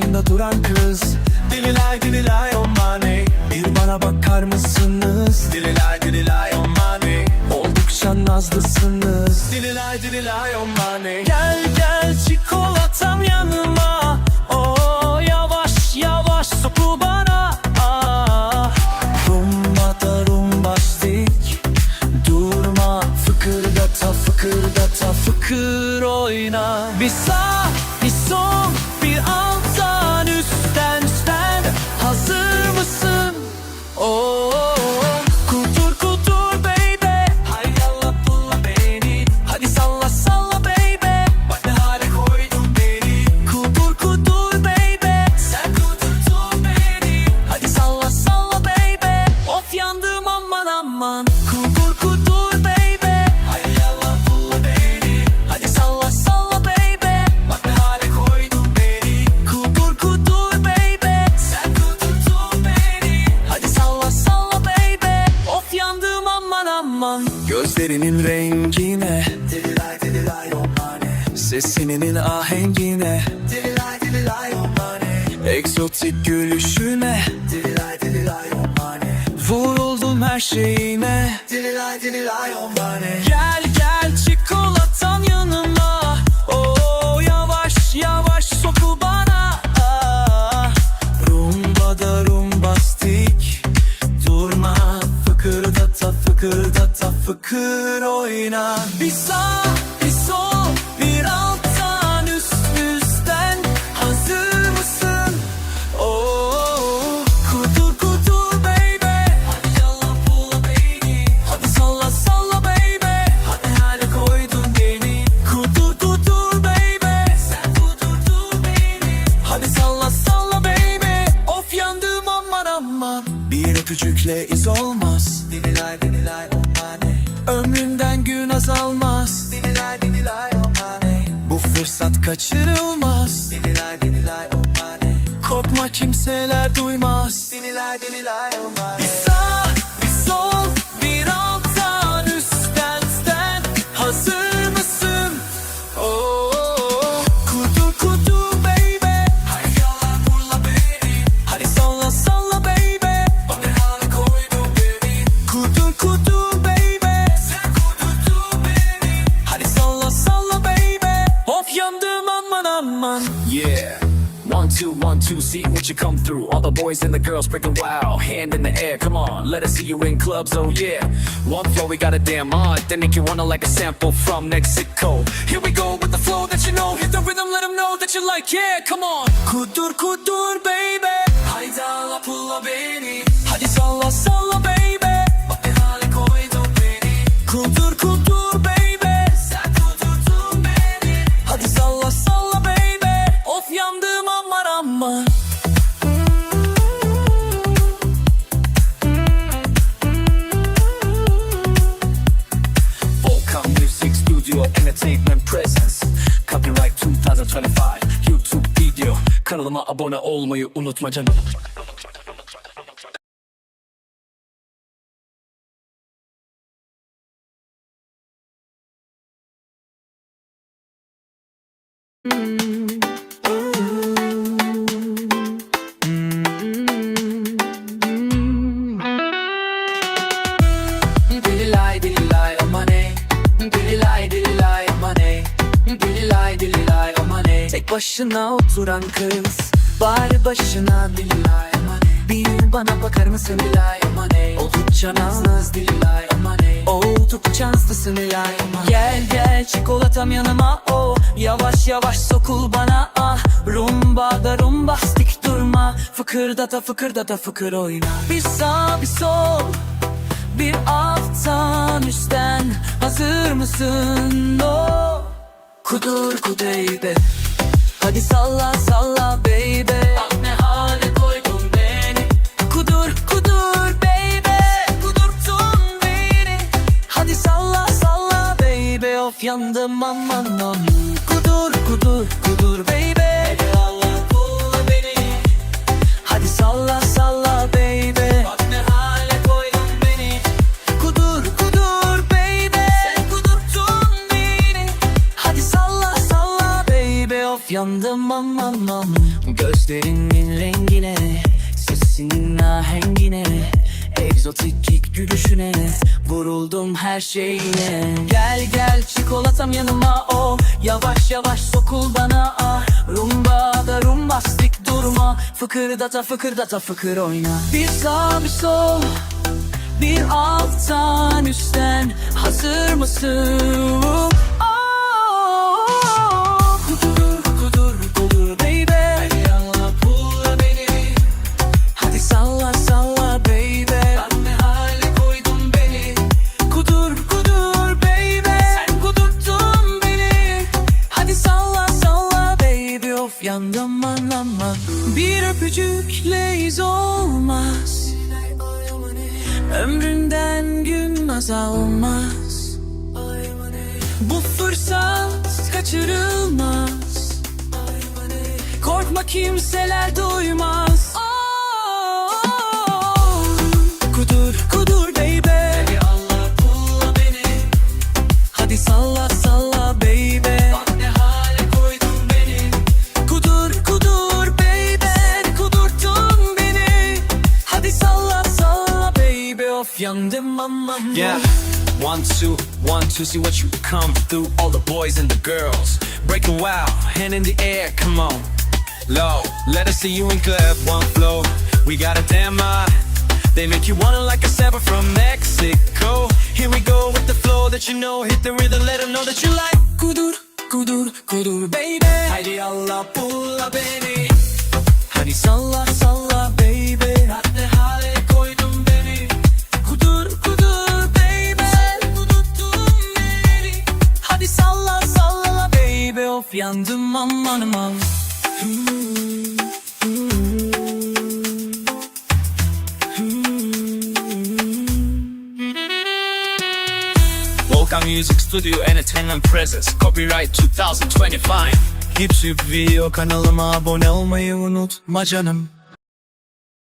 başında duran kız. Dililay dililay oh money. Bir bana bakar mısınız? Dililay dililay oh money. Oldukça nazlısınız. Dililay dililay oh money. Gel gel çikolatam yanıma Sesinin ahengine. Dililay oh money Egzotik gülüşüne. Dililay oh money Vuruldum her şeyine. Dililay oh money Gel gel çikolatam yanıma. Oh yavaş yavaş soku bana. Ah. Rumba da rumbastik. Durma fıkırdata fıkırdata fıkır oyna. Bir sağ azalmaz Dinilay dinilay money Bu fırsat kaçırılmaz. Dinilay dinilay money Korkma kimseler duymaz. Dinilay dinilay two, see what you come through. All the boys and the girls breaking wild. Hand in the air, come on, let us see you in clubs, oh yeah. One flow, we got a damn odd. Then make you wanna like a sample from Mexico. Here we go with the flow that you know. Hit the rhythm, let them know that you like, yeah, come on. Kudur kudur baby pulla beni Hadi Kanalıma abone olmayı unutma canım. Başına oturan kız. Bari başına ey Bir bana bakar mısın ey Oldukça nazlı dililay aman ey Oldukça nazlısın dililay aman Gel gel çikolatam yanıma o. Yavaş yavaş sokul bana ah. Rumba da rumbastik durma. Fıkırdata fıkırdata fıkır oyna. Bir sağ bir sol bir alttan üstten. Hazır mısın? Oh. Kudur kudeyde Hadi salla salla baby. Bak ne hale koydun beni? Kudur kudur baby. Kudurtun beni. Hadi salla salla baby. Of yandım aman aman yandım aman aman. Gözlerinin rengine Sesinin ahengine Egzotik gülüşüne Vuruldum her şeyine. Gel gel çikolatam yanıma o. Yavaş yavaş sokul bana ah Rumba da rumbastik durma. Fıkırdata fıkırdata fıkır oyna. Bir sağ bir sol bir alttan üstten. Hazır mısın? Oh, yandım anlama. Bir öpücükle iz olmaz. Ömründen gün azalmaz. Bu fırsat kaçırılmaz. Korkma kimseler duymaz Yeah. One, two, one, two, see what you come through. All the boys and the girls. Breaking wild, hand in the air, come on. Low, let us see you in club, one flow. We got a damn uh, They make you wanna like a sapper from Mexico. Here we go with the flow that you know. Hit the rhythm, let them know that you like. Kudur kudur kudur baby Haydi Allah pulla beni Hadi salla salla yandım aman aman Volkan Music Studio Entertainment Presents. Copyright 2025. Hip Hip Video kanalıma abone olmayı unutma canım